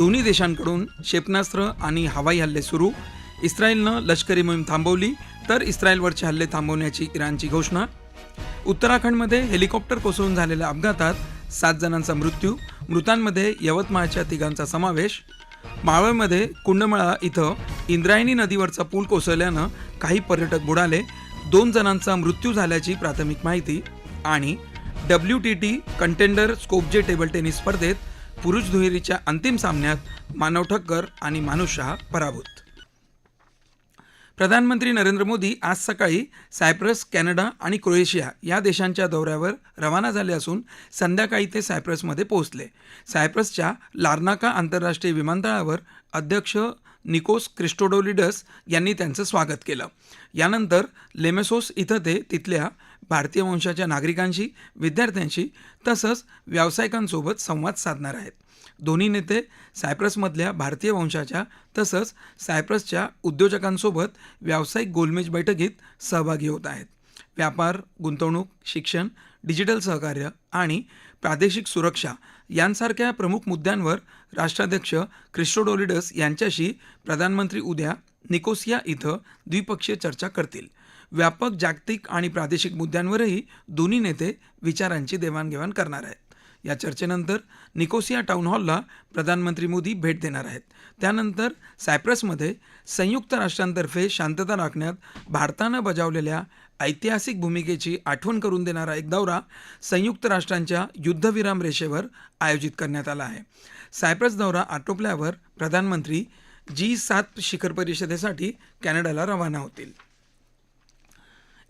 दोन्ही देशांकडून क्षेपणास्त्र आणि हवाई हल्ले सुरू. इस्रायलनं लष्करी मोहीम थांबवली तर इस्रायलवरचे हल्ले थांबवण्याची इराणची घोषणा. उत्तराखंडमध्ये हेलिकॉप्टर कोसळून झालेल्या अपघातात सात जणांचा मृत्यू मृतांमध्ये यवतमाळच्या तिघांचा समावेश. मावळमध्ये कुंडमळा इथं इंद्रायणी नदीवरचा पूल कोसळल्यानं काही पर्यटक बुडाले. दोन जणांचा मृत्यू झाल्याची प्राथमिक माहिती आणि W T T contender Skopje table tennis स्पर्धेत पुरुष दुहेरीच्या अंतिम सामन्यात मानव ठक्कर आणि मानुष शहा पराभूत. प्रधानमंत्री नरेंद्र मोदी आज सकाळी सायप्रस कॅनडा आणि क्रोएशिया या देशांच्या दौऱ्यावर रवाना झाले असून संध्याकाळी ते सायप्रसमध्ये पोहोचले. सायप्रसच्या लार्नाका आंतरराष्ट्रीय विमानतळावर अध्यक्ष निकोस क्रिस्टोडोलिडस यांनी त्यांचं स्वागत केलं. यानंतर लेमेसोस इथं ते तिथल्या भारतीय वंशाच्या नागरिकांशी विद्यार्थ्यांशी तसंच व्यावसायिकांसोबत संवाद साधणार आहेत. दोन्ही नेते सायप्रसमधल्या भारतीय वंशाच्या तसंच सायप्रसच्या उद्योजकांसोबत व्यावसायिक गोलमेज बैठकीत सहभागी होत आहेत. व्यापार गुंतवणूक शिक्षण डिजिटल सहकार्य आणि प्रादेशिक सुरक्षा यांसारख्या प्रमुख मुद्द्यांवर राष्ट्राध्यक्ष क्रिस्टोडोलिडस यांच्याशी प्रधानमंत्री उद्या निकोसिया इथं द्विपक्षीय चर्चा करतील. व्यापक जागतिक आणि प्रादेशिक मुद्द्यांवरही दोन्ही नेते विचारांची देवाणघेवाण करणार आहेत. या चर्चेनंतर निकोसिया टाऊन हॉलला प्रधानमंत्री मोदी भेट देणार आहेत. त्यानंतर सायप्रसमध्ये संयुक्त राष्ट्रांतर्फे शांतता राखण्यात भारतानं बजावलेल्या ऐतिहासिक भूमिकेची आठवण करून देणारा एक दौरा संयुक्त राष्ट्रांच्या युद्धविराम रेषेवर आयोजित करण्यात आला आहे. सायप्रस दौरा आटोपल्यावर प्रधानमंत्री जी सात शिखर परिषदेसाठी कॅनडाला रवाना होतील.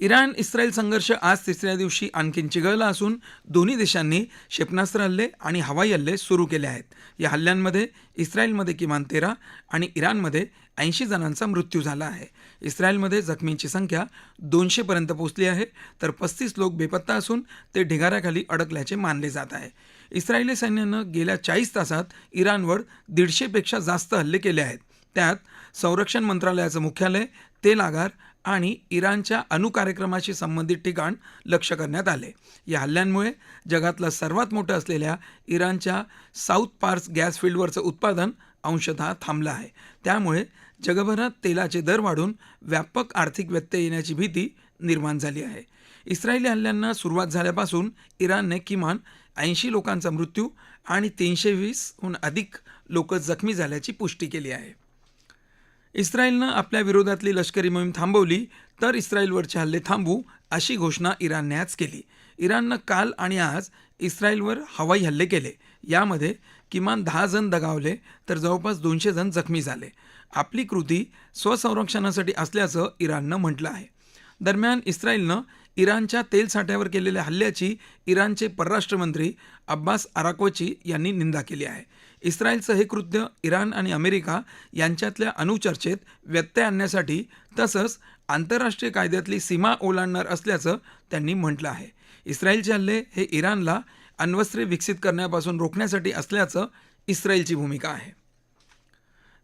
इराण इस्रायल संघर्ष आज तिसऱ्या दिवशी आणखीन चिघळला असून दोन्ही देशांनी क्षेपणास्त्र हल्ले आणि हवाई हल्ले सुरू केले आहेत. या हल्ल्यांमध्ये इस्रायलमध्ये किमान तेरा आणि इराणमध्ये ऐंशी जणांचा मृत्यू झाला आहे. इस्रायलमध्ये जखमींची संख्या दोनशेपर्यंत पोहोचली आहे तर पस्तीस लोक बेपत्ता असून ते ढिगाऱ्याखाली अडकल्याचे मानले जात आहे. इस्रायली सैन्यानं गेल्या चाळीस तासात इराणवर दीडशेपेक्षा जास्त हल्ले केले आहेत. त्यात संरक्षण मंत्रालयाचं मुख्यालय तेल आगार आणि इराणच्या अणुकार्यक्रमाशी संबंधित ठिकाण लक्ष करण्यात आले. या हल्ल्यांमुळे जगातलं सर्वात मोठं असलेल्या इराणच्या साऊथ पार्स गॅस फील्डवरचं उत्पादन अंशतः थांबलं आहे. त्यामुळे जगभरात तेलाचे दर वाढून व्यापक आर्थिक व्यत्यय येण्याची भीती निर्माण झाली आहे. इस्रायली हल्ल्यांना सुरुवात झाल्यापासून इराणने किमान ऐंशी लोकांचा मृत्यू आणि तीनशे वीसहून अधिक लोक जखमी झाल्याची पुष्टी केली आहे. इस्रायलनं आपल्या विरोधातली लष्करी मोहीम थांबवली तर इस्रायलवरचे हल्ले थांबवू अशी घोषणा इराणने आज केली. इराणनं काल आणि आज इस्रायलवर हवाई हल्ले केले. यामध्ये किमान दहा जण दगावले तर जवळपास दोनशे जण जखमी झाले. आपली कृती स्वसंरक्षणासाठी असल्याचं इराणनं म्हटलं आहे. दरम्यान इस्रायलनं इराणच्या तेल साठ्यावर केलेल्या हल्ल्याची इराणचे परराष्ट्रमंत्री अब्बास अराकोची यांनी निंदा केली आहे. इस्रायलचं हे कृत्य इराण आणि अमेरिका यांच्यातल्या अणुचर्चेत व्यत्यय आणण्यासाठी तसंच आंतरराष्ट्रीय कायद्यातली सीमा ओलांडणार असल्याचं त्यांनी म्हटलं आहे. इस्रायलचे हल्ले हे इराणला अण्वस्त्रे विकसित करण्यापासून रोखण्यासाठी असल्याचं इस्रायलची भूमिका आहे.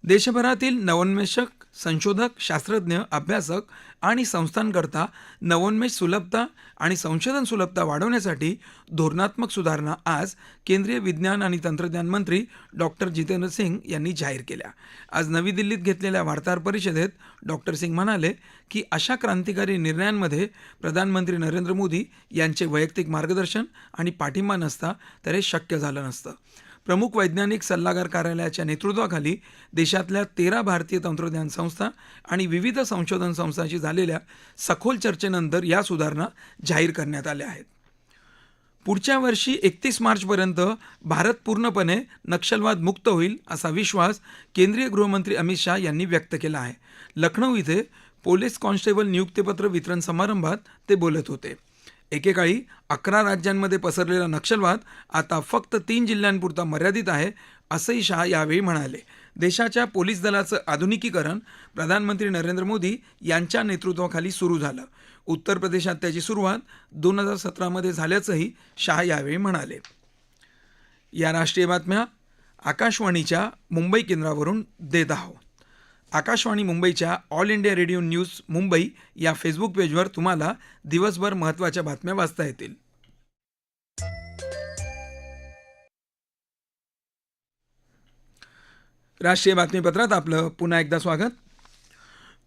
देशभरातील नवोन्मेषक संशोधक शास्त्रज्ञ अभ्यासक आणि संस्थांकरता नवोन्मेष सुलभता आणि संशोधन सुलभता वाढवण्यासाठी धोरणात्मक सुधारणा आज केंद्रीय विज्ञान आणि तंत्रज्ञान मंत्री डॉक्टर जितेंद्र सिंग यांनी जाहीर केल्या. आज नवी दिल्लीत घेतलेल्या वार्ताहर परिषदेत डॉक्टर सिंग म्हणाले की अशा क्रांतिकारी निर्णयांमध्ये प्रधानमंत्री नरेंद्र मोदी यांचे वैयक्तिक मार्गदर्शन आणि पाठिंबा नसता तर हे शक्य झालं नसतं. प्रमुख वैज्ञानिक सल्लागार कार्यालयाच्या नेतृत्वाखाली देशातल्या तेरा भारतीय तंत्रज्ञान संस्था आणि विविध संशोधन संस्थांशी झालेल्या सखोल चर्चेनंतर या सुधारणा जाहीर करण्यात आल्या आहेत. पुढच्या वर्षी एकतीस मार्चपर्यंत भारत पूर्णपणे नक्षलवाद मुक्त होईल असा विश्वास केंद्रीय गृहमंत्री अमित शाह यांनी व्यक्त केला आहे. लखनौ इथे पोलीस कॉन्स्टेबल नियुक्तीपत्र वितरण समारंभात ते बोलत होते. एकेकाळी अकरा राज्यांमध्ये पसरलेला नक्षलवाद आता फक्त तीन जिल्ह्यांपुरता मर्यादित आहे असंही शाह यावेळी म्हणाले. देशाच्या पोलीस दलाचं आधुनिकीकरण प्रधानमंत्री नरेंद्र मोदी यांच्या नेतृत्वाखाली सुरू झालं. उत्तर प्रदेशात त्याची सुरुवात दोन हजार सतरामध्ये झाल्याचंही शाह यावेळी म्हणाले. या राष्ट्रीय बातम्या आकाशवाणीच्या मुंबई केंद्रावरून देत आहोत. आकाशवाणी मुंबईच्या all India radio news Mumbai या फेसबुक पेजवर तुम्हाला दिवसभर महत्त्वाच्या बातम्या वाचता येतील. राष्ट्रीय बातमीपत्रात आपलं पुन्हा एकदा स्वागत.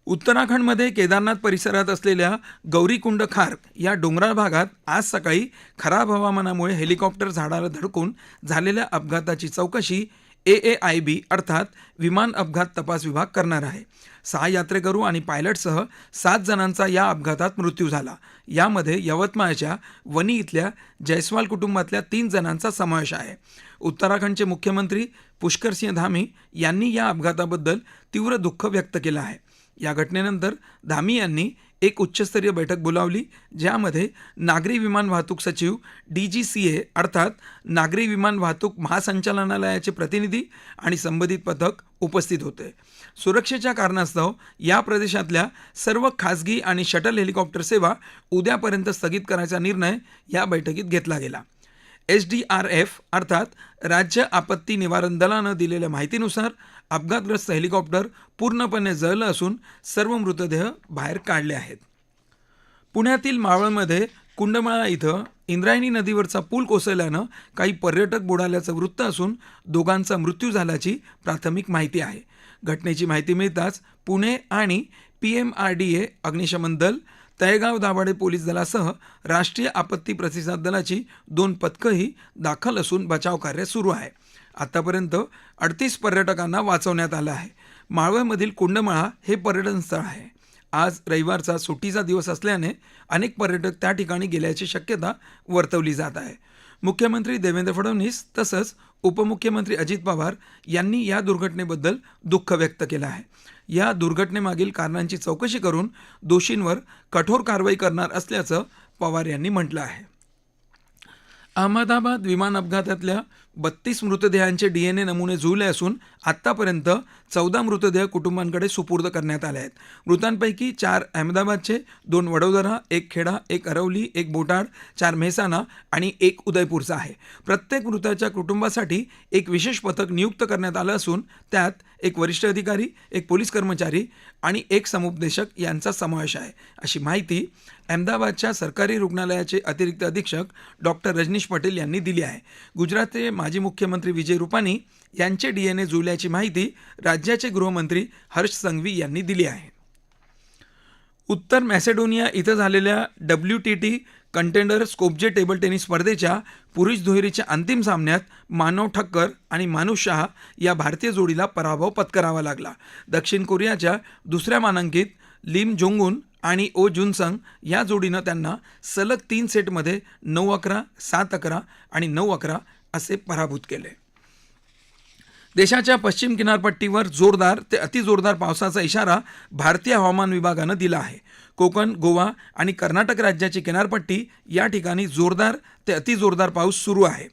उत्तराखंडमध्ये केदारनाथ परिसरात असलेल्या गौरीकुंड खार या डोंगराळ भागात आज सकाळी खराब हवामानामुळे हेलिकॉप्टर झाडाला धडकून झालेल्या अपघाताची चौकशी ए ए आय बी अर्थात विमान अपघात तपास विभाग करणार आहे. सहा यात्रेकरू आणि पायलटसह सात जणांचा या अपघातात मृत्यू झाला. यामध्ये यवतमाळच्या वनी इथल्या जयस्वाल कुटुंबातल्या तीन जणांचा समावेश आहे. उत्तराखंडचे मुख्यमंत्री पुष्करसिंह धामी यांनी या अपघाताबद्दल तीव्र दुःख व्यक्त केलं आहे. या घटनेनंतर धामी यांनी एक उच्चस्तरीय बैठक बोलावली ज्यामध्ये नागरी विमान वाहतूक सचिव डी जी सी ए अर्थात नागरी विमान वाहतूक महासंचालनालयाचे प्रतिनिधी आणि संबंधित पथक उपस्थित होते. सुरक्षेच्या कारणास्तव या प्रदेशातल्या सर्व खासगी आणि शटल हेलिकॉप्टर सेवा उद्यापर्यंत स्थगित करायचा निर्णय या बैठकीत घेतला गेला. एस डी आर एफ अर्थात राज्य आपत्ती निवारण दलानं दिलेल्या माहितीनुसार अपघातग्रस्त हेलिकॉप्टर पूर्णपणे जळलं असून सर्व मृतदेह बाहेर काढले आहेत. पुण्यातील मावळमध्ये कुंडमाळा इथं इंद्रायणी नदीवरचा पूल कोसळल्यानं काही पर्यटक बुडाल्याचं वृत्त असून दोघांचा मृत्यू झाल्याची प्राथमिक माहिती आहे. घटनेची माहिती मिळताच पुणे आणि P M R D A अग्निशमन दल तळेगाव दाभाडे पोलीस दलासह राष्ट्रीय आपत्ती प्रतिसाद दलाची दोन पथकंही दाखल असून बचाव कार्य सुरू आहे. आतापर्यंत अडतीस पर्यटकांना वाचवण्यात आलं आहे. माळव्यामधील कुंडमाळा हे पर्यटन स्थळ आहे. आज रविवारचा सुट्टीचा दिवस असल्याने अनेक पर्यटक त्या ठिकाणी गेल्याची शक्यता वर्तवली जात आहे. मुख्यमंत्री देवेंद्र फडणवीस तसंच उपमुख्यमंत्री अजित पवार यांनी या दुर्घटनेबद्दल दुःख व्यक्त केलं आहे. या दुर्घटनेमागील कारणांची चौकशी करून दोषींवर कठोर कारवाई करणार असल्याचं पवार यांनी म्हटलं आहे. अहमदाबाद विमान अपघातातल्या बत्तीस मृतदेहांचे डीएनए नमुने जुळले असून आत्तापर्यंत चौदा मृतदेह कुटुंबांकडे सुपूर्द करण्यात आले आहेत. मृतांपैकी चार अहमदाबादचे दोन वडोदरा एक खेडा एक अरवली एक बोटाड चार मेहसाणा आणि एक उदयपूरचा आहे. प्रत्येक मृताच्या कुटुंबासाठी एक विशेष पथक नियुक्त करण्यात आलं असून त्यात एक वरिष्ठ अधिकारी एक पोलीस कर्मचारी आणि एक समुपदेशक यांचा समावेश आहे. अशी माहिती अहमदाबादच्या सरकारी रुग्णालयाचे अतिरिक्त अधीक्षक डॉक्टर रजनीश पटेल यांनी दिली आहे. गुजरातचे माजी मुख्यमंत्री विजय रुपानी यांचे डीएनए जुळल्याची माहिती राज्याचे गृहमंत्री हर्ष संघवी यांनी दिली आहे. उत्तर मॅसेडोनिया इथं झालेल्या W T T contender Skopje table tennis स्पर्धेच्या पुरुष दुहेरीच्या अंतिम सामन्यात मानव ठक्कर आणि मानू शाह या भारतीय जोडीला पराभव पत्करावा लागला. दक्षिण कोरियाच्या दुसऱ्या मानांकित लिम जोंगून आणि ओ जुनसंग या जोडीनं त्यांना सलग तीन सेटमध्ये नऊ अकरा सात अकरा आणि नऊ अकरा असे पराभूत केले. देशाच्या पश्चिम किनारपट्टीवर जोरदार ते अतिजोरदार पावसाचा इशारा भारतीय हवामान विभागानं दिला आहे. कोकण गोवा आणि कर्नाटक राज्याची किनारपट्टी या ठिकाणी जोरदार ते अतिजोरदार पाऊस सुरू आहे.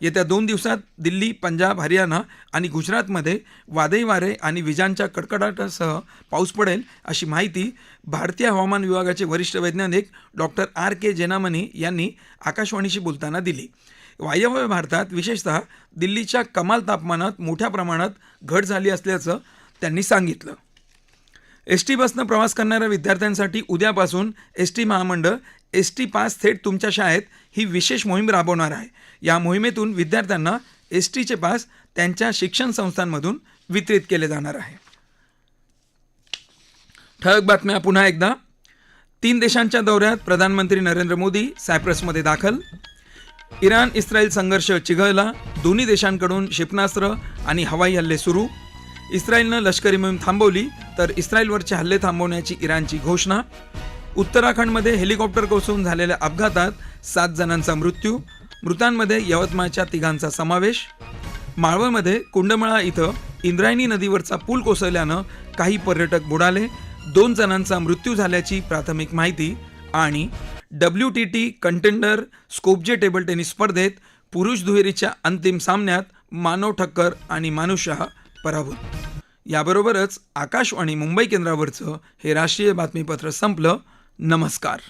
येत्या दोन दिवसात दिल्ली पंजाब हरियाणा आणि गुजरातमध्ये वादळी वारे आणि विजांच्या कडकडाटासह पाऊस पडेल अशी माहिती भारतीय हवामान विभागाचे वरिष्ठ वैज्ञानिक डॉक्टर आर के जेनामनी यांनी आकाशवाणीशी बोलताना दिली. वायव्य भारतात विशेषतः दिल्लीच्या कमाल तापमानात मोठ्या प्रमाणात घट झाली असल्याचं त्यांनी सांगितलं. एस टी बसनं प्रवास करणाऱ्या विद्यार्थ्यांसाठी उद्यापासून एस टी महामंडळ एस टी पास थेट तुमच्या शाळेत ही विशेष मोहीम राबवणार आहे. या मोहिमेतून विद्यार्थ्यांना एस टीचे पास त्यांच्या शिक्षण संस्थांमधून वितरित केले जाणार आहे. ठळक बातम्या पुन्हा एकदा. तीन देशांच्या दौऱ्यात प्रधानमंत्री नरेंद्र मोदी सायप्रसमध्ये दाखल इराण इस्रायल संघर्ष चिघळला दोन्ही देशांकडून क्षेपणास्त्र आणि हवाई हल्ले सुरू. इस्रायलनं लष्करी मोहीम थांबवली तर इस्रायलवरचे हल्ले थांबवण्याची इराणची घोषणा. उत्तराखंडमध्ये हेलिकॉप्टर कोसळून झालेल्या अपघातात सात जणांचा मृत्यू मृतांमध्ये यवतमाळच्या तिघांचा समावेश. माळवमध्ये कुंडमळा इथं इंद्रायणी नदीवरचा पूल कोसळल्यानं काही पर्यटक बुडाले दोन जणांचा मृत्यू झाल्याची प्राथमिक माहिती आणि W T T contender Skopje table tennis स्पर्धेत पुरुष दुहेरीच्या अंतिम सामन्यात मानव ठक्कर आणि मानुषहा पराभूत. याबरोबरच आकाशवाणी मुंबई केंद्रावरचं हे राष्ट्रीय बातमीपत्र संपलं. नमस्कार.